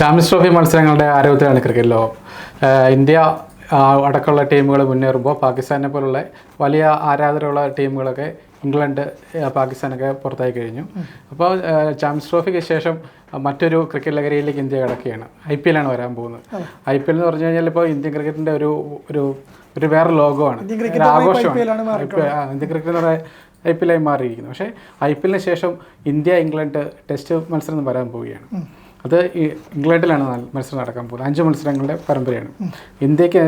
Champions trophy മത്സരങ്ങളുടെ ആരോഗ്യത്തിലാണ് cricket ലോകം. India അടക്കമുള്ള ടീമുകൾ മുന്നേറുമ്പോൾ പാകിസ്ഥാനെ പോലുള്ള വലിയ ആരാധനയുള്ള ടീമുകളൊക്കെ ഇംഗ്ലണ്ട് പാകിസ്ഥാനൊക്കെ പുറത്തായി കഴിഞ്ഞു. അപ്പോൾ ചാമ്പ്യൻസ് ട്രോഫിക്ക് ശേഷം മറ്റൊരു ക്രിക്കറ്റ് ലഹരിയിലേക്ക് ഇന്ത്യ കിടക്കുകയാണ്. ഐ പി എല്ലാണ് വരാൻ പോകുന്നത്. ഐ പി എൽ എന്ന് പറഞ്ഞു കഴിഞ്ഞാൽ ഇപ്പോൾ ഇന്ത്യൻ ക്രിക്കറ്റിന്റെ ഒരു ഒരു ഒരു വേറെ ലോകമാണ്. ഒരു ആഘോഷമാണ്. ഇന്ത്യൻ ക്രിക്കറ്റ് എന്ന് പറയുന്നത് ഐ പി എല്ലായി മാറിയിരിക്കുന്നു. പക്ഷേ ഐ പി എല്ലിന് ശേഷം ഇന്ത്യ ഇംഗ്ലണ്ട് ടെസ്റ്റ് മത്സരം വരാൻ പോവുകയാണ്. അത് ഇംഗ്ലണ്ടിലാണ് മത്സരം നടക്കാൻ പോകുന്നത്. അഞ്ച് മത്സരങ്ങളുടെ പരമ്പരയാണ്. ഇന്ത്യയ്ക്ക്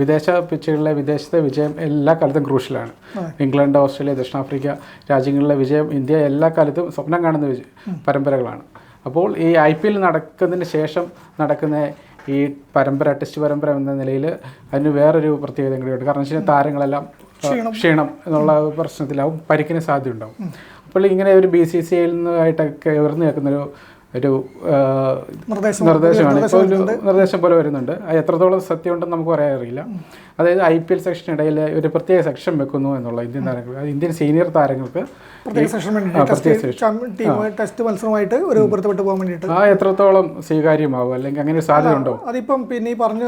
വിദേശ പിച്ചുകളിലെ വിദേശത്തെ വിജയം എല്ലാ കാലത്തും ക്രൂഷ്യലാണ്. ഇംഗ്ലണ്ട് ഓസ്ട്രേലിയ ദക്ഷിണാഫ്രിക്ക രാജ്യങ്ങളിലെ വിജയം ഇന്ത്യ എല്ലാ കാലത്തും സ്വപ്നം കാണുന്ന പരമ്പരകളാണ്. അപ്പോൾ ഈ ഐ പി എൽ നടക്കുന്നതിന് ശേഷം നടക്കുന്ന ഈ പരമ്പര ടെസ്റ്റ് പരമ്പര എന്ന നിലയിൽ അതിന് വേറൊരു പ്രത്യേകത കൂടിയുണ്ട്. കാരണം വെച്ചാൽ താരങ്ങളെല്ലാം ക്ഷീണം. എന്നുള്ള പ്രശ്നത്തിലാവും പരിക്കിന് സാധ്യത ഉണ്ടാവും അപ്പോൾ ഇങ്ങനെ ഒരു ബി സി സി ഐയിൽ നിന്നായിട്ടൊക്കെ ഉയർന്നു നിൽക്കുന്നൊരു ഒരു നിർദ്ദേശമാണ്. ഇപ്പോൾ ഒരു നിർദ്ദേശം പോലെ വരുന്നുണ്ട്. അത് എത്രത്തോളം സത്യമുണ്ടെന്ന് നമുക്ക് പറയാൻ അറിയില്ല. അതായത് ഐ പി എൽ സെക്ഷനിടയിൽ ഒരു പ്രത്യേക സെക്ഷൻ വെക്കുന്നു എന്നുള്ള ഇന്ത്യൻ താരങ്ങൾ അത് ഇന്ത്യൻ സീനിയർ താരങ്ങൾക്ക് ടെസ്റ്റ് മത്സരമായിട്ട് ഒരു പൊരുത്തപ്പെട്ട് പോകാൻ വേണ്ടിയിട്ട്. ആ എത്രത്തോളം സ്വീകാര്യമാവും? അല്ലെങ്കിൽ അങ്ങനെ സാധ്യത ഉണ്ടോ? അതിപ്പം പിന്നെ ഈ പറഞ്ഞ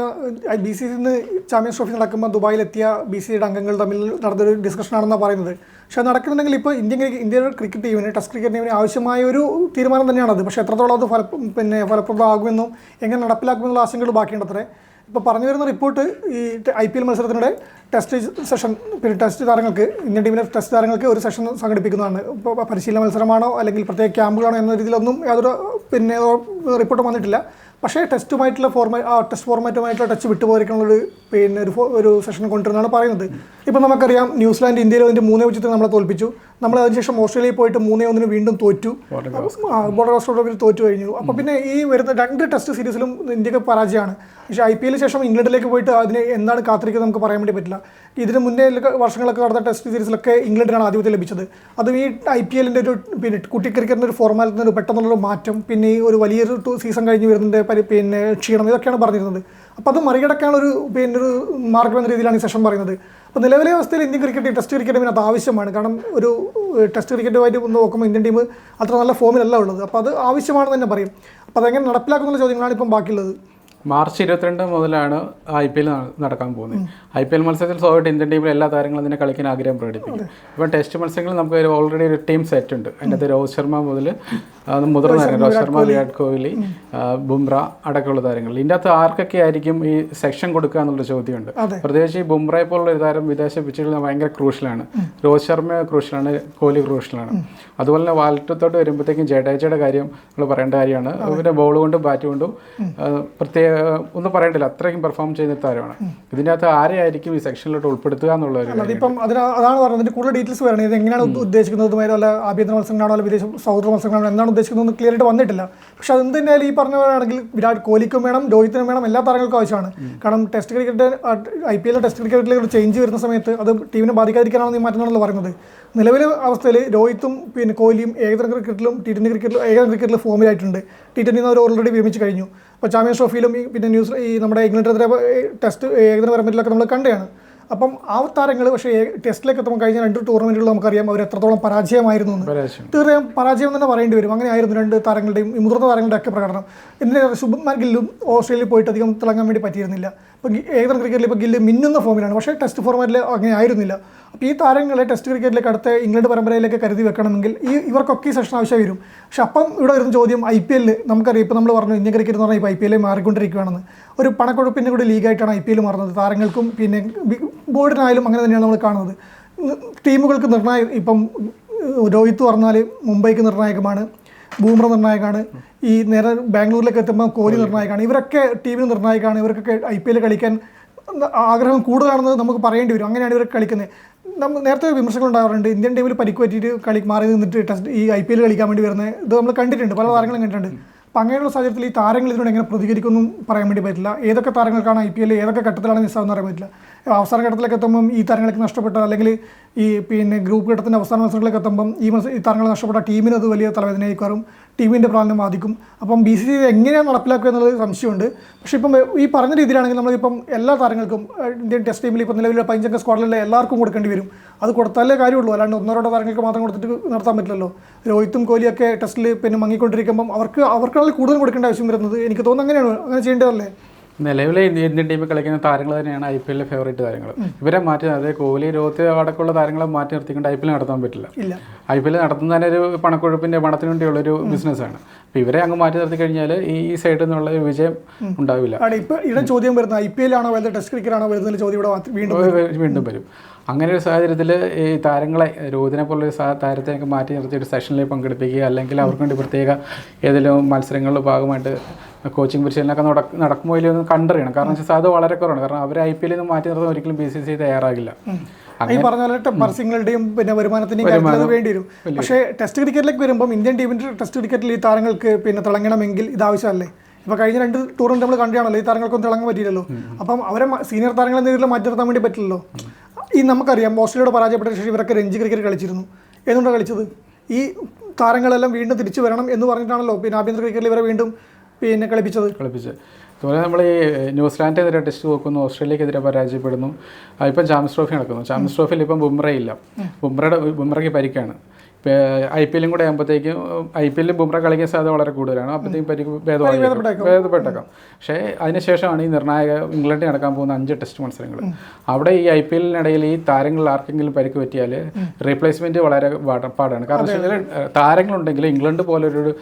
ബി സി സിന്ന് ചാമ്പ്യൻസ് ട്രോഫി നടക്കുമ്പോൾ ദുബായിലെത്തിയ ബി സിയുടെ അംഗങ്ങൾ തമ്മിൽ നടന്നൊരു ഡിസ്കഷൻ ആണെന്നാണ് പറയുന്നത്. പക്ഷെ നടക്കുന്നുണ്ടെങ്കിൽ ഇപ്പോൾ ഇന്ത്യൻ ഇന്ത്യയുടെ ക്രിക്കറ്റ് ടീമിന് ടെസ്റ്റ് ക്രിക്കറ്റ് ടീമിന് ആവശ്യമായ ഒരു തീരുമാനം തന്നെയാണത്. പക്ഷേ എത്രത്തോളം അത് ഫല പിന്നെ ഫലപ്രദമാകുമെന്നും എങ്ങനെ നടപ്പിലാക്കുമെന്നുള്ള ആശങ്കകൾ ബാക്കിയുണ്ടത്രേ ഇപ്പോൾ പറഞ്ഞു വരുന്ന റിപ്പോർട്ട് ഈ ഐ പി എൽ മത്സരത്തിനിടെ ടെസ്റ്റ് സെഷൻ പിന്നെ ടെസ്റ്റ് താരങ്ങൾക്ക് ഇന്ത്യൻ ടീമിലെ ടെസ്റ്റ് താരങ്ങൾക്ക് ഒരു സെഷൻ സംഘടിപ്പിക്കുന്നതാണ്. ഇപ്പോൾ പരിശീലന മത്സരമാണോ അല്ലെങ്കിൽ പ്രത്യേക ക്യാമ്പുകളാണോ എന്ന രീതിയിലൊന്നും യാതൊരു പിന്നെ റിപ്പോർട്ടും വന്നിട്ടില്ല. പക്ഷേ ടെസ്റ്റുമായിട്ടുള്ള ഫോർമാറ്റ് ആ ടെസ്റ്റ് ഫോർമാറ്റുമായിട്ടുള്ള ടച്ച് വിട്ടുപോയിരിക്കാനുള്ളൊരു പിന്നെ ഒരു ഒരു സെഷൻ കൊണ്ടുവരുന്നതാണ് പറയുന്നത്. ഇപ്പം നമുക്കറിയാം ന്യൂസിലാൻഡ് ഇന്ത്യയിൽ അതിന്റെ മൂന്നേ ഉച്ചത്തിൽ നമ്മളെ തോൽപ്പിച്ചു. നമ്മൾ അതിനുശേഷം ഓസ്ട്രേലിയയിൽ പോയിട്ട് മൂന്നേ ഒന്നിന് വീണ്ടും തോറ്റു. ബോർഡർ ഓസ്ട്രേലിയയിൽ തോറ്റു കഴിഞ്ഞു. അപ്പോൾ പിന്നെ ഈ വരുന്ന രണ്ട് ടെസ്റ്റ് സീരീസിലും ഇന്ത്യയ്ക്ക് പരാജയമാണ്. പക്ഷേ ഐ പി എല്ലിന് ശേഷം ഇംഗ്ലണ്ടിലേക്ക് പോയിട്ട് അതിന് എന്താണ് കാത്തിരിക്കുന്നത് നമുക്ക് പറയാൻ വേണ്ടി പറ്റില്ല. ഇതിന് മുന്നേ വർഷങ്ങളൊക്കെ നടന്ന ടെസ്റ്റ് സീരീസിലൊക്കെ ഇംഗ്ലണ്ടിനാണ് ആദ്യത്തെ ലഭിച്ചത്. അതും ഈ ഐ പി എല്ലിന്റെ ഒരു പിന്നെ കുട്ടി ക്രിക്കറ്റിന്റെ ഒരു ഫോർമാറ്റിൽ നിന്ന് ഒരു പെട്ടെന്നുള്ള മാറ്റം പിന്നെ ഈ ഒരു വലിയൊരു ടു- സീസൺ കഴിഞ്ഞ് വരുന്നതിന്റെ പരി പിന്നെ ക്ഷീണം ഇതൊക്കെയാണ് പറഞ്ഞിരുന്നത്. അപ്പോൾ അത് മറികടക്കാനുള്ള ഒരു പിന്നെ ഒരു മാർഗം എന്ന രീതിയിലാണ് ഈ സെഷൻ പറയുന്നത്. അപ്പോൾ നിലവിലെ അവസ്ഥയിൽ ഇന്ത്യൻ ക്രിക്കറ്റ് ടെസ്റ്റ് ക്രിക്കറ്റിന് അത് ആവശ്യമാണ്. കാരണം ഒരു ടെസ്റ്റ് ക്രിക്കറ്റുമായിട്ട് നോക്കുമ്പോൾ ഇന്ത്യൻ ടീം അത്ര നല്ല ഫോമിലല്ല ഉള്ളത്. അപ്പോൾ അത് ആവശ്യമാണെന്ന് തന്നെ പറയും. അപ്പോൾ അതെങ്ങനെ നടപ്പിലാക്കുന്നുള്ള ചോദ്യങ്ങളാണ് ഇപ്പം ബാക്കിയുള്ളത്. മാർച്ച് ഇരുപത്തിരണ്ട് മുതലാണ് ഐ പി എൽ നടക്കാൻ പോകുന്നത്. ഐ പി എൽ മത്സരത്തിൽ സ്വാഭാവികമായിട്ട് ഇന്ത്യൻ ടീമിൽ എല്ലാ താരങ്ങളും അതിനെ കളിക്കാൻ ആഗ്രഹം പ്രകടിപ്പിക്കും. ഇപ്പം ടെസ്റ്റ് മത്സരങ്ങളിൽ നമുക്ക് ഓൾറെഡി ഒരു ടീം സെറ്റ് ഉണ്ട്. അതിന്റെ അകത്ത് രോഹിത് ശർമ്മ മുതൽ മുതിർന്ന താരങ്ങൾ രോഹിത് ശർമ്മ വിരാട് കോഹ്ലി ബുംറ അടക്കമുള്ള താരങ്ങൾ. ഇതിന്റെ അകത്ത് ആർക്കൊക്കെ ആയിരിക്കും ഈ സെക്ഷൻ കൊടുക്കുക എന്നുള്ള ചോദ്യമുണ്ട്. പ്രത്യേകിച്ച് ഈ ബുംറയെ പോലുള്ള ഒരു താരം വിദേശ പിച്ചുകളിൽ ഭയങ്കര ക്രൂഷ്യലാണ് രോഹിത് ശർമ്മ ക്രൂഷ്യലാണ് കോഹ്ലി ക്രൂഷ്യലാണ് അതുപോലെ തന്നെ വാലറ്റത്തോട്ട് വരുമ്പോഴത്തേക്കും ജഡേജയുടെ കാര്യം നമ്മൾ പറയേണ്ട കാര്യമാണ്. പിന്നെ ബോൾ കൊണ്ടും ബാറ്റ് കൊണ്ടും പ്രത്യേക ഒന്നും പറയേണ്ടില്ല അത്രയ്ക്കും പെർഫോം ചെയ്യുന്ന താരമാണ്. ഇതിന്റെ അകത്ത് ആരെയായിരിക്കും ഈ സെക്ഷനിലോട്ട് ഉൾപ്പെടുത്തുക എന്നുള്ള. അതിപ്പം അതിന് അതാണ് പറഞ്ഞത്. കൂടുതൽ ഡീറ്റെയിൽസ് പറയണത് ഇത് എങ്ങനെയാണ് ഉദ്ദേശിക്കുന്നത്? വല്ല ആഭ്യന്തര മത്സരങ്ങളാണോ? വിദേശ സൗഹൃദ മത്സരങ്ങളാണോ? എന്താണ് ഉദ്ദേശിക്കുന്നത് ക്ലിയർ ആയിട്ട് വന്നിട്ടില്ല. പക്ഷെ അത് എന്തായാലും ഈ പറഞ്ഞവരാണെങ്കിൽ വിരാട് കോഹ്ലിക്കും വേണം രോഹിത്തിനും വേണം എല്ലാ താരങ്ങൾക്കും ആവശ്യമാണ്. കാരണം test cricket I P L test ക്രിക്കറ്റിലേക്ക് ഒരു ചേഞ്ച് വരുന്ന സമയത്ത് അത് ടീമിനെ ബാധിക്കാതിരിക്കാനാണ് ഈ മാറ്റങ്ങളെന്ന് പറയുന്നത്. നിലവിലെ അവസ്ഥയിൽ രോഹിത്തും പിന്നെ കോഹ്ലിയും ഏകദിന ക്രിക്കറ്റിലും ടി ട്വന്റി ക്രിക്കറ്റിലും ഏകദിന ക്രിക്കറ്റിലും ഫോമിലായിട്ടുണ്ട് ടി ട്വന്റിന്ന് അവർ ഓൾറെഡി വിരമിച്ച് കഴിഞ്ഞു. അപ്പോൾ ചാമ്പ്യൻസ് ട്രോഫിയിലും ഈ പിന്നെ ന്യൂസ് ഈ നമ്മുടെ ഇംഗ്ലണ്ടിനെതിരെ ടെസ്റ്റ് ഏകദിന പരമ്പരയിലൊക്കെ നമ്മൾ കണ്ടതാണ്. അപ്പം ആ താരങ്ങൾ പക്ഷേ ടെസ്റ്റിലേക്ക് എത്തുമ്പോൾ കഴിഞ്ഞ രണ്ട് ടൂർണമെന്റുകൾ നമുക്കറിയാം അവർ എത്രത്തോളം പരാജയമായിരുന്നു എന്ന്. തീർച്ചയായും പരാജയം തന്നെ പറയേണ്ടി വരും. അങ്ങനെയായിരുന്നു രണ്ട് താരങ്ങളുടെയും ഈ മുതിർന്ന താരങ്ങളുടെ ഒക്കെ പ്രകടനം. ഇന്നലെ ശുഭമാർ ഗില്ലും ഓസ്ട്രേലിയയിൽ പോയിട്ട് അധികം തിളങ്ങാൻ വേണ്ടി പറ്റിയിരുന്നില്ല. ഇപ്പം ഏകദിന ക്രിക്കറ്റിൽ ഇപ്പോൾ ഗില്ല് മിന്നുന്ന ഫോമിലാണ് പക്ഷേ ടെസ്റ്റ് ഫോർമാറ്റിൽ അങ്ങനെ ആയിരുന്നില്ല. ഈ താരങ്ങളെ ടെസ്റ്റ് ക്രിക്കറ്റിലേക്ക് അടുത്ത ഇംഗ്ലണ്ട് പരമ്പരയിലേക്ക് കരുതി വെക്കണമെങ്കിൽ ഈ ഇവർക്കൊക്കെ ഈ സെഷൻ ആവശ്യം വരും. പക്ഷെ അപ്പം ഇവിടെ വരുന്ന ചോദ്യം ഐ പി എല്ലിൽ നമുക്കറിയാം. ഇപ്പോൾ നമ്മൾ പറഞ്ഞു ഇന്ത്യൻ ക്രിക്കറ്റ് എന്ന് പറഞ്ഞാൽ ഇപ്പോൾ ഐ പി എല്ലിൽ മാറിക്കൊണ്ടിരിക്കുകയാണെന്ന്. ഒരു പണക്കൊഴുപ്പിന്റെ കൂടി ലീഗായിട്ടാണ് ഐ പി എൽ മാറുന്നത്. താരങ്ങൾക്കും പിന്നെ ബോർഡിനായാലും അങ്ങനെ തന്നെയാണ് നമ്മൾ കാണുന്നത്. ടീമുകൾക്ക് നിർണായ ഇപ്പം രോഹിത് പറഞ്ഞാൽ മുംബൈക്ക് നിർണായകമാണ് ബൂമ്ര നിർണായകമാണ് ഈ നേരെ ബാംഗ്ലൂരിലേക്ക് എത്തുമ്പോൾ കോഹ്ലി നിർണായകമാണ്. ഇവരൊക്കെ ടീമിന് നിർണായകമാണ്. ഇവർക്കൊക്കെ ഐ പി എൽ കളിക്കാൻ ആഗ്രഹം കൂടുതലാണെന്ന് നമുക്ക് പറയേണ്ടി വരും. അങ്ങനെയാണ് ഇവർ കളിക്കുന്നത്. നമ്മൾ നേരത്തെ വിമർശനങ്ങൾ ഉണ്ടാവാറുണ്ട് ഇന്ത്യൻ ടീമിൽ പരിക്ക് പറ്റിയിട്ട് കളി മാറി നിന്നിട്ട് ടെസ്റ്റ് ഈ ഐ പി എൽ കളിക്കാൻ വേണ്ടി വരുന്നത് ഇത് നമ്മൾ കണ്ടിട്ടുണ്ട്. പല താരങ്ങളും കണ്ടിട്ടുണ്ട്. അപ്പം അങ്ങനെയുള്ള സാഹചര്യത്തിൽ ഈ താരങ്ങൾ ഇതിനോട് എങ്ങനെ പ്രതികരിക്കുമെന്നും പറയാൻ വേണ്ടി പറ്റില്ല. ഏതൊക്കെ താരങ്ങൾക്കാണ് ഐ പി എൽ ഏതൊക്കെ ഘട്ടത്തിലാണ് മിസ്സാവെന്ന് പറയാൻ പറ്റില്ല. അവസാന ഘട്ടത്തിലേക്ക് എത്തുമ്പം ഈ താരങ്ങൾക്ക് നഷ്ടപ്പെട്ട അല്ലെങ്കിൽ ഈ പിന്നെ ഗ്രൂപ്പ് ഘട്ടത്തിന്റെ അവസാന മത്സരങ്ങളിലേക്ക് എത്തുമ്പം ഈ മത്സരം ഈ താരങ്ങൾ നഷ്ടപ്പെട്ട ടീമിന് അത് വലിയ തലവേദനയായിക്കാറും ടീമിന്റെ പ്രാധാന്യം ബാധിക്കും. അപ്പം ബി സി സി എങ്ങനെയാണ് നടപ്പിലാക്കുക എന്നുള്ളത് സംശയമുണ്ട്. പക്ഷേ ഇപ്പം ഈ പറഞ്ഞ രീതിയിലാണെങ്കിൽ നമ്മളിപ്പം എല്ലാ താരങ്ങൾക്കും ഇന്ത്യൻ ടെസ്റ്റ് ടീമിൽ ഇപ്പം നിലവിലെ പഞ്ചംഗ സ്ക്വാഡിലുള്ള എല്ലാവർക്കും കൊടുക്കേണ്ടി വരും. അത് കൊടുത്താലേ കാര്യമുള്ളൂ. അല്ലാണ്ട് ഒന്നോ രണ്ടോ താരങ്ങൾക്ക് മാത്രം കൊടുത്തിട്ട് നടത്താൻ പറ്റില്ലല്ലോ. രോഹിത്തും കോഹ്ലിയൊക്കെ ടെസ്റ്റിൽ പിന്നെ മങ്ങിക്കൊണ്ടിരിക്കുമ്പം അവർക്ക് അവർക്കാണെങ്കിൽ കൂടുതൽ കൊടുക്കേണ്ട ആവശ്യം വരുന്നത്. എനിക്ക് തോന്നുന്നു അങ്ങനെയാണ്. അങ്ങനെ ചെയ്യേണ്ടതല്ലേ? നിലവിലെ ഇന്ത്യ- ഇന്ത്യൻ ടീമിൽ കളിക്കുന്ന താരങ്ങൾ തന്നെയാണ് ഐ പി എല്ലിലെ ഫേവറേറ്റ് താരങ്ങൾ. ഇവരെ മാറ്റി അതായത് കോഹ്ലി രോഹിത് അടക്കമുള്ള താരങ്ങളെ മാറ്റി നിർത്തിക്കൊണ്ട് ഐ പി എൽ നടത്താൻ പറ്റില്ല. ഐ പി എൽ നടത്തുന്ന തന്നെ ഒരു പണക്കൊഴുപ്പിന്റെ പണത്തിന് വേണ്ടിയുള്ള ഒരു ബിസിനസ്സാണ് അപ്പോൾ ഇവരെ അങ്ങ് മാറ്റി നിർത്തി കഴിഞ്ഞാൽ ഈ ഈ സൈഡിൽ നിന്നുള്ള ഒരു വിജയം ഉണ്ടാവില്ല. ഇവിടെ ചോദ്യം വരുന്നത് ഐ പി എൽ ആണോ വലുത് ടെസ്റ്റ് ക്രിക്കറ്റ് ആണോ വരുന്നതിൽ ചോദ്യം ഇവിടെ വീണ്ടും വീണ്ടും വരും. അങ്ങനെ ഒരു സാഹചര്യത്തിൽ ഈ താരങ്ങളെ രോഹിതിനെ പോലുള്ള താരത്തിനൊക്കെ മാറ്റി നിർത്തി ഒരു സെഷനിൽ പങ്കെടുപ്പിക്കുക അല്ലെങ്കിൽ അവർക്ക് വേണ്ടി പ്രത്യേക ഏതെങ്കിലും മത്സരങ്ങളുടെ ഭാഗമായിട്ട് കോച്ചിങ് പരിശീലനമൊക്കെ നട നടക്കുമോ ഇല്ലയോ എന്ന് കണ്ടറിയണം. കാരണം വെച്ചാൽ അത് വളരെ കുറവാണ്. കാരണം അവർ ഐ പി എല്ലിൽ നിന്ന് മാറ്റി നിർത്താൻ ഒരിക്കലും ബി സി സി തയ്യാറാകില്ല. ഈ പറഞ്ഞ പോലെ പിന്നെ വരുമാനത്തിന്റെയും കാര്യത്തിൽ വേണ്ടി വരും പക്ഷേ ടെസ്റ്റ് ക്രിക്കറ്റിലേക്ക് വരുമ്പോൾ ഇന്ത്യൻ ടീമിന്റെ ടെസ്റ്റ് ക്രിക്കറ്റിൽ ഈ താരങ്ങൾക്ക് പിന്നെ തിളങ്ങണമെങ്കിൽ ഇത് ആവശ്യമല്ലേ? ഇപ്പൊ കഴിഞ്ഞ രണ്ട് ടൂറും നമ്മൾ കണ്ടാണല്ലോ ഈ താരങ്ങൾക്കൊന്നും തിളങ്ങാൻ പറ്റിയില്ലല്ലോ. അപ്പം അവരെ സീനിയർ താരങ്ങളെ നേരിൽ മാറ്റി നിർത്താൻ വേണ്ടി പറ്റില്ലല്ലോ? ഈ നമുക്കറിയാം ഓസ്ട്രേലിയയോട് പരാജയപ്പെട്ട ശേഷം ഇവരൊക്കെ രഞ്ജി ക്രിക്കറ്റ് കളിച്ചിരുന്നു. എന്തുകൊണ്ടാണ് കളിച്ചത്? ഈ താരങ്ങളെല്ലാം വീണ്ടും തിരിച്ചു വരണം എന്ന് പറഞ്ഞിട്ടാണല്ലോ പിന്നെ ആഭ്യന്തര ക്രിക്കറ്റിൽ ഇവരെ വീണ്ടും പിന്നെ കളിപ്പിച്ചത്. കളിപ്പിച്ച് അതുപോലെ നമ്മൾ ഈ ന്യൂസിലാൻഡിനെതിരെ ടെസ്റ്റ് നോക്കുന്നു ഓസ്ട്രേലിയക്കെതിരെ പരാജയപ്പെടുന്നു. ഇപ്പം ചാമ്പ്യൻസ് ട്രോഫി നടക്കുന്നു. ചാമ്പ്യൻസ് ട്രോഫിയിൽ ഇപ്പം ബുംറയില്ല. ബുംറയുടെ ബുംറയ്ക്ക് പരിക്കാണ്. ഐ പി എല്ലും കൂടെ ആകുമ്പോഴത്തേക്കും ഐ പി എല്ലിൽ ബുംറ കളിക്കാൻ സാധ്യത വളരെ കൂടുതലാണ്. അപ്പോഴത്തേക്കും പരിക്ക് ഭേദപ്പെട്ടേക്കാം. പക്ഷേ അതിനുശേഷമാണ് ഈ നിർണായക ഇംഗ്ലണ്ടിൽ നടക്കാൻ പോകുന്ന അഞ്ച് ടെസ്റ്റ് മത്സരങ്ങൾ. അവിടെ ഈ ഐ പി എല്ലിനിടയിൽ ഈ താരങ്ങളിൽ ആർക്കെങ്കിലും പരിക്ക് പറ്റിയാൽ റീപ്ലേസ്മെന്റ് വളരെ പാട- പാടാണ് കാരണം താരങ്ങളുണ്ടെങ്കിൽ ഇംഗ്ലണ്ട് പോലൊരു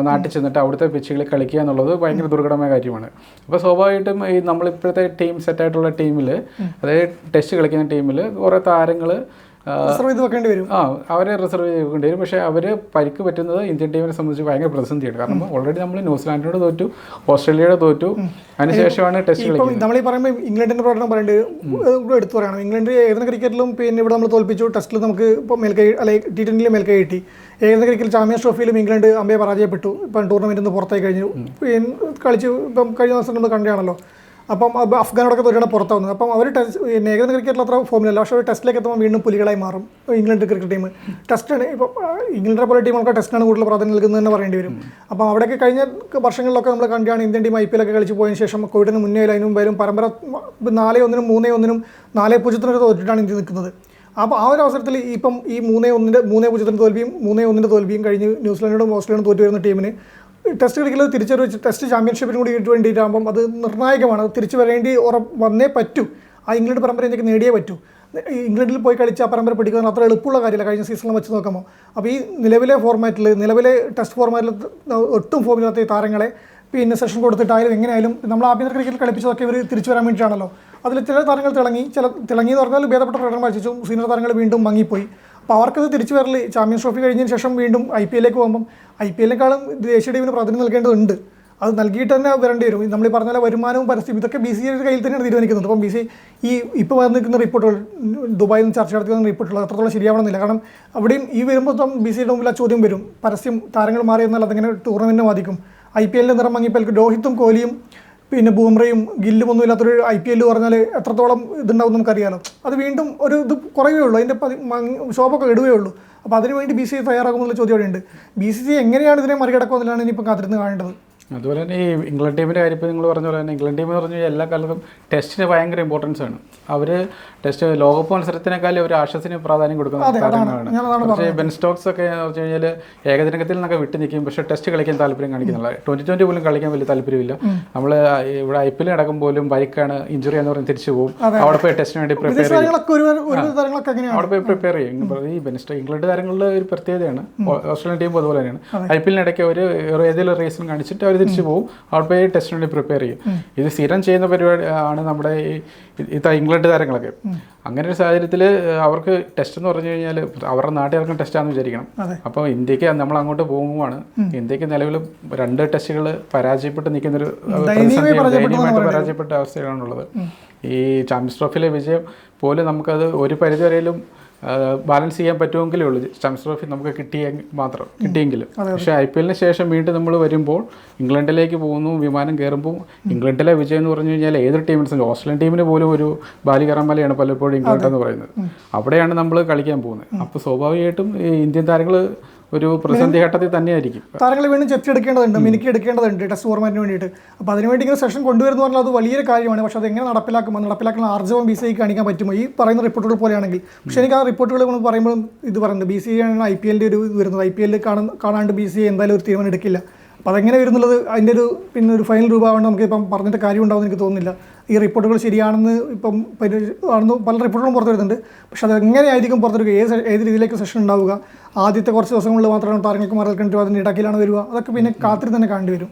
നാട്ടിൽ ചെന്നിട്ട് അവിടുത്തെ പിച്ചുകളിൽ കളിക്കുക എന്നുള്ളത് ഭയങ്കര ദുർഘടമായ കാര്യമാണ്. അപ്പോൾ സ്വാഭാവികമായിട്ടും ഈ നമ്മളിപ്പോഴത്തെ ടീം സെറ്റായിട്ടുള്ള ടീമിൽ അതായത് ടെസ്റ്റ് കളിക്കുന്ന ടീമിൽ കുറേ താരങ്ങൾ റിസർവ് ചെയ്ത് വെക്കേണ്ടി വരും. ആ അവരെ റിസർവ് ചെയ്യേണ്ടി വരും. പക്ഷേ അവർ പരിക്ക് പറ്റുന്നത് ഇന്ത്യൻ ടീമിനെ സംബന്ധിച്ച് ഭയങ്കര പ്രതിസന്ധിയാണ്. കാരണം ഓൾറെഡി നമ്മൾ ന്യൂസിലാൻഡിനോട് തോറ്റു ഓസ്ട്രേലിയയുടെ തോറ്റു. അതിനുശേഷമാണ് ടെസ്റ്റ് കളിക്കുന്നത് നമ്മൾ ഈ പറയുമ്പോൾ ഇംഗ്ലണ്ടിന്റെ പ്രകടനം പറയേണ്ടത് ഇവിടെ എടുത്തു പറയണം. ഇംഗ്ലണ്ട് ഏതെങ്കിലും ക്രിക്കറ്റിലും പിന്നെ ഇവിടെ നമ്മൾ തോൽപ്പിച്ചു. ടെസ്റ്റിൽ നമുക്ക് ഇപ്പോൾ മേൽക്കൈ അല്ലെങ്കിൽ ടി ട്വന്റിയിൽ മേൽക്കൈ കിട്ടി. ഏതെങ്കിലും ക്രിക്കറ്റ് ചാമ്പ്യൻസ് ട്രോഫിയിലും ഇംഗ്ലണ്ട് അമ്പയെ പരാജയപ്പെട്ടു. ഇപ്പം ടൂർണമെന്റ് നിന്ന് പുറത്തായി കഴിഞ്ഞു. കളിച്ച് ഇപ്പം കഴിഞ്ഞ ദിവസം നമ്മൾ കണ്ടാണല്ലോ അപ്പം അബ് അഫ്ഗാനോടൊക്കെ തോറ്റാണ് പുറത്ത് വന്നത്. അപ്പം അവർ ടെസ്റ്റ് ഏകദിന ക്രിക്കറ്റിൽ അത്ര ഫോമിലല്ല പക്ഷേ അവർ ടെസ്റ്റിലേക്ക് എത്തുമ്പോൾ വീണ്ടും പുലികളായി മാറും. ഇംഗ്ലണ്ട് ക്രിക്കറ്റ് ടീം ടെസ്റ്റാണ് ഇപ്പോൾ ഇംഗ്ലണ്ടിനെ പോലെ ടീമൊക്കെ ടെസ്റ്റിനാണ് കൂടുതൽ പ്രാധാന്യം നൽകുന്നത് തന്നെ പറയേണ്ടി വരും. അപ്പം അവിടെയൊക്കെ കഴിഞ്ഞ വർഷങ്ങളിലൊക്കെ നമ്മൾ കണ്ടാണ് ഇന്ത്യൻ ടീം ഐ പി എല്ലൊക്കെ കളിച്ച് പോയതിന് ശേഷം കോവിഡിന് മുന്നേ അതിന് മുമ്പായാലും പരമ്പര നാലേ ഒന്നിനും മൂന്നേ ഒന്നിനും നാലേ പൂജ്യത്തിനൊക്കെ തോറ്റിട്ടാണ് ഇന്ത്യ നിൽക്കുന്നത്. അപ്പോൾ ആ ഒരു അവസരത്തിൽ ഇപ്പം ഈ മൂന്നേ ഒന്നിന്റെ മൂന്നേ പൂജ്യത്തിന്റെ തോൽവിയും മൂന്നേ ഒന്നിന്റെ തോൽവിയും കഴിഞ്ഞ് ന്യൂസിലാൻഡോടും ഓസ്ട്രേലിയയും തോറ്റു വരുന്ന ടീമിന് ടെസ്റ്റ് ക്രിക്കറ്റിൽ തിരിച്ചറിവ് ടെസ്റ്റ് ചാമ്പ്യൻഷിപ്പിന് കൂടി വേണ്ടിയിട്ടാകുമ്പം അത് നിർണായകമാണ്. അത് തിരിച്ചു വരേണ്ടി ഉറ വന്നേ പറ്റൂ. ആ ഇംഗ്ലണ്ട് പരമ്പര ഇന്ത്യയ്ക്ക് നേടിയേ പറ്റൂ. ഇംഗ്ലണ്ടിൽ പോയി കളിച്ച് ആ പരമ്പര പിടിക്കുന്നത് അത്ര എളുപ്പമുള്ള കാര്യമില്ല. കഴിഞ്ഞ സീസണിൽ വെച്ച് നോക്കുമ്പോൾ അപ്പോൾ ഈ നിലവിലെ ഫോർമാറ്റിൽ നിലവിലെ ടെസ്റ്റ് ഫോർമാറ്റിൽ ഒട്ടും ഫോമില്ലാത്ത ഈ താരങ്ങളെ പിന്നെ സെഷൻ കൊടുത്തിട്ടായാലും എങ്ങനെയായാലും നമ്മൾ ആഭ്യന്തര ക്രിക്കറ്റിൽ കളിപ്പിച്ചതൊക്കെ ഇവർ തിരിച്ചു വരാൻ വേണ്ടിയിട്ടാണല്ലോ. അതിൽ ചില താരങ്ങൾ തിളങ്ങി ചില തിളങ്ങി എന്ന് പറഞ്ഞാൽ ഭേദപ്പെട്ട പ്രകടനം വായിച്ചു സീനിയർ താരങ്ങൾ വീണ്ടും മങ്ങിപ്പോയി. അപ്പോൾ അവർക്കത് തിരിച്ചു വരൽ ചാമ്പ്യൻസ് ട്രോഫി കഴിഞ്ഞതിന് ശേഷം വീണ്ടും ഐ പി എല്ലിലേക്ക് പോകുമ്പം ഐ പി എല്ലിനേക്കാളും ദേശീയ ടീമിന് പ്രാധാന്യം നൽകേണ്ടതുണ്ട്. അത് നൽകിയിട്ട് തന്നെ വരേണ്ടി വരും. നമ്മൾ ഈ പറഞ്ഞ വരുമാനവും പരസ്യം ഇതൊക്കെ ബി സി കയ്യിൽ തന്നെയാണ് തീരുമാനിക്കുന്നത്. അപ്പം ബി സി ഈ ഇപ്പോൾ വന്നിരിക്കുന്ന റിപ്പോർട്ടുകൾ ദുബായിൽ നിന്ന് ചർച്ച നടത്തിയ റിപ്പോർട്ടുകൾ അത്രത്തോളം ശരിയാവണമെന്നില്ല. കാരണം അവിടെയും ഈ വരുമ്പോൾ ബി സിയുടെ മുമ്പിൽ ആ ചോദ്യം വരും. പരസ്യം താരങ്ങൾ മാറി എന്നാൽ അതെങ്ങനെ ടൂർണമെന്റിനെ ബാധിക്കും? ഐ പി എല്ലിന്റെ നിറം വാങ്ങിയപ്പോൾ രോഹിത്തും കോഹ്ലിയും പിന്നെ ബൂമറയും ഗില്ലും ഒന്നും ഇല്ലാത്തൊരു ഐ പി എല്ല് പറഞ്ഞാൽ എത്രത്തോളം ഇതുണ്ടാവും നമുക്കറിയാലോ. അത് വീണ്ടും ഒരു ഇത് കുറവേ ഉള്ളൂ. അതിന്റെ ശോഭൊക്കെ ഇടുകയേ ഉള്ളൂ. അപ്പോൾ അതിനുവേണ്ടി ബി സി സി തയ്യാറാകുമെന്നുള്ള ചോദ്യം അവിടെ ഉണ്ട് ബി സി സി എങ്ങനെയാണ് ഇതിനെ മറികടക്കുമെന്നുള്ളതാണ് ഇനിയിപ്പോൾ കാത്തിരുന്ന് കാണേണ്ടത്. അതുപോലെ തന്നെ ഈ ഇംഗ്ലണ്ട് ടീമിന്റെ കാര്യം ഇപ്പോൾ നിങ്ങൾ പറഞ്ഞ പോലെ തന്നെ ഇംഗ്ലണ്ട് ടീം എന്ന് പറഞ്ഞാൽ എല്ലാ കാലത്തും ടെസ്റ്റിന് ഭയങ്കര ഇമ്പോർട്ടൻസ് ആണ്. അവർ ടെസ്റ്റ് ലോകകപ്പ് മത്സരത്തിനേക്കാളും അവർ ആഷസിന് പ്രാധാന്യം കൊടുക്കുന്ന അതാണ് പക്ഷേ ബെൻ സ്റ്റോക്സ് ഒക്കെ എന്ന് പറഞ്ഞു കഴിഞ്ഞാൽ ഏകദിനത്തിൽ നിന്നൊക്കെ വിട്ടു നിൽക്കും പക്ഷേ ടെസ്റ്റ് കളിക്കാൻ താല്പര്യം കാണിക്കുന്നില്ല. ട്വന്റി ട്വന്റി പോലും കളിക്കാൻ വലിയ താല്പര്യമില്ല. നമ്മൾ ഇവിടെ ഐ പി എൽ നടക്കും പോലും ബൈക്കാണ് ഇഞ്ചുറി എന്ന് പറഞ്ഞ് തിരിച്ചു പോകും അവിടെ പോയി ടെസ്റ്റിന് വേണ്ടി പ്രിപ്പയർ ചെയ്യും. അവിടെ പോയി പ്രിപ്പയർ ചെയ്യും. ഈ ബെൻ സ്റ്റോക്ക് ഇംഗ്ലണ്ട് താരങ്ങളുടെ ഒരു പ്രത്യേകതയാണ്. ഓസ്ട്രേലിയൻ ടീം അതുപോലെ തന്നെയാണ്. ഐ പി എല്ലിനിടയ്ക്ക് ഒരു ഏതെങ്കിലും റീസൺ കാണിച്ചിട്ട് അവർ തിരിച്ചു പോകും അവിടെ പോയി ടെസ്റ്റിന് വേണ്ടി പ്രിപ്പയർ ചെയ്യും. ഇത് സ്ഥിരം ചെയ്യുന്ന പരിപാടി ആണ് നമ്മുടെ ഈ ഇംഗ്ലണ്ട് താരങ്ങളൊക്കെ. അങ്ങനെ ഒരു സാഹചര്യത്തിൽ അവർക്ക് ടെസ്റ്റ് എന്ന് പറഞ്ഞു കഴിഞ്ഞാൽ അവരുടെ നാട്ടിൽ ഇറങ്ങുന്ന ടെസ്റ്റാണെന്ന് വിചാരിക്കണം. അപ്പോൾ ഇന്ത്യയ്ക്ക് നമ്മൾ അങ്ങോട്ട് പോകുമ്പോഴാണ് ഇന്ത്യയ്ക്ക് നിലവിൽ രണ്ട് ടെസ്റ്റുകൾ പരാജയപ്പെട്ട് നിൽക്കുന്നൊരു പരാജയപ്പെട്ടു അവസ്ഥയിലാണുള്ളത്. ഈ ചാമ്പ്യൻസ് ട്രോഫിയിലെ വിജയം പോലും നമുക്കത് ഒരു പരിധി വരെയും ബാലൻസ് ചെയ്യാൻ പറ്റുമെങ്കിലേ ഉള്ളൂ. സ്റ്റംസ് ട്രോഫി നമുക്ക് കിട്ടിയ മാത്രം കിട്ടിയെങ്കിലും. പക്ഷേ ഐ പി എല്ലിന് ശേഷം വീണ്ടും നമ്മൾ വരുമ്പോൾ ഇംഗ്ലണ്ടിലേക്ക് പോകുന്നു വിമാനം കയറുമ്പോൾ ഇംഗ്ലണ്ടിലെ വിജയം എന്ന് പറഞ്ഞു കഴിഞ്ഞാൽ ഏതൊരു ടീമിനെ ഓസ്ട്രേലിയൻ ടീമിന് പോലും ഒരു ബാലികറമലയാണ് പലപ്പോഴും ഇംഗ്ലണ്ട് എന്ന് പറയുന്നത്. അവിടെയാണ് നമ്മൾ കളിക്കാൻ പോകുന്നത്. അപ്പോൾ സ്വാഭാവികമായിട്ടും ഇന്ത്യൻ താരങ്ങൾ ഒരു പ്രതിസന്ധി ഘട്ടത്തിൽ തന്നെയായിരിക്കും. താരങ്ങളെ വീണ്ടും ചെത്തി എടുക്കേണ്ടതുണ്ട് മിനുക്കി എടുക്കേണ്ടതുണ്ട് ടെസ്റ്റ് ഫോർമാറ്റിന് വേണ്ടിയിട്ട്. അപ്പോൾ അതിനുവേണ്ടി ഇങ്ങനെ സെഷൻ കൊണ്ടുവരുന്നു പറഞ്ഞാൽ അത് വലിയൊരു കാര്യമാണ്. പക്ഷേ അത് എങ്ങനെ നടപ്പിലാക്കും നടപ്പിലാക്കുന്ന ആർജവം ബി സി ഐ കാണിക്കാൻ പറ്റുമോ? ഈ പറയുന്ന റിപ്പോർട്ടുകൾ പോലെയാണെങ്കിൽ. പക്ഷേ എനിക്ക് ആ റിപ്പോർട്ടുകൾ നമ്മൾ പറയുമ്പോഴും ഇത് പറയുന്നത് ബി സി ഐ ആണ് ഐ പി എല്ലിന്റെ ഒരു ഇത് വരുന്നത്. ഐ പി എല്ലിൽ കാണാണ്ട് ബി സി ഐ എന്തായാലും ഒരു തീരുമാനം എടുക്കില്ല. അപ്പോൾ അതെങ്ങനെ വരുന്നുള്ളത്? അതിന്റെ ഒരു പിന്നെ ഒരു ഫൈനൽ രൂപമാവേണ്ട നമുക്ക് ഇപ്പം പറഞ്ഞിട്ട് കാര്യം ഉണ്ടാവുമെന്ന് എനിക്ക് തോന്നുന്നില്ല. ഈ റിപ്പോർട്ടുകൾ ശരിയാണെന്ന് ഇപ്പം ആണെന്ന് പല റിപ്പോർട്ടുകളും പുറത്തു വരുന്നുണ്ട്. പക്ഷേ അത് എങ്ങനെയായിരിക്കും പുറത്തെടുക്കുക? ഏത് ഏത് രീതിയിലേക്ക് സെഷൻ ഉണ്ടാവുക? ആദ്യത്തെ കുറച്ച് ദിവസങ്ങളിൽ മാത്രമാണ് താരങ്ങൾക്ക് കണ്ടിട്ട് അതിന്റെ ഇടക്കിലാണ് വരിക. അതൊക്കെ പിന്നെ കാത്തിരി തന്നെ കാണേണ്ടി വരും.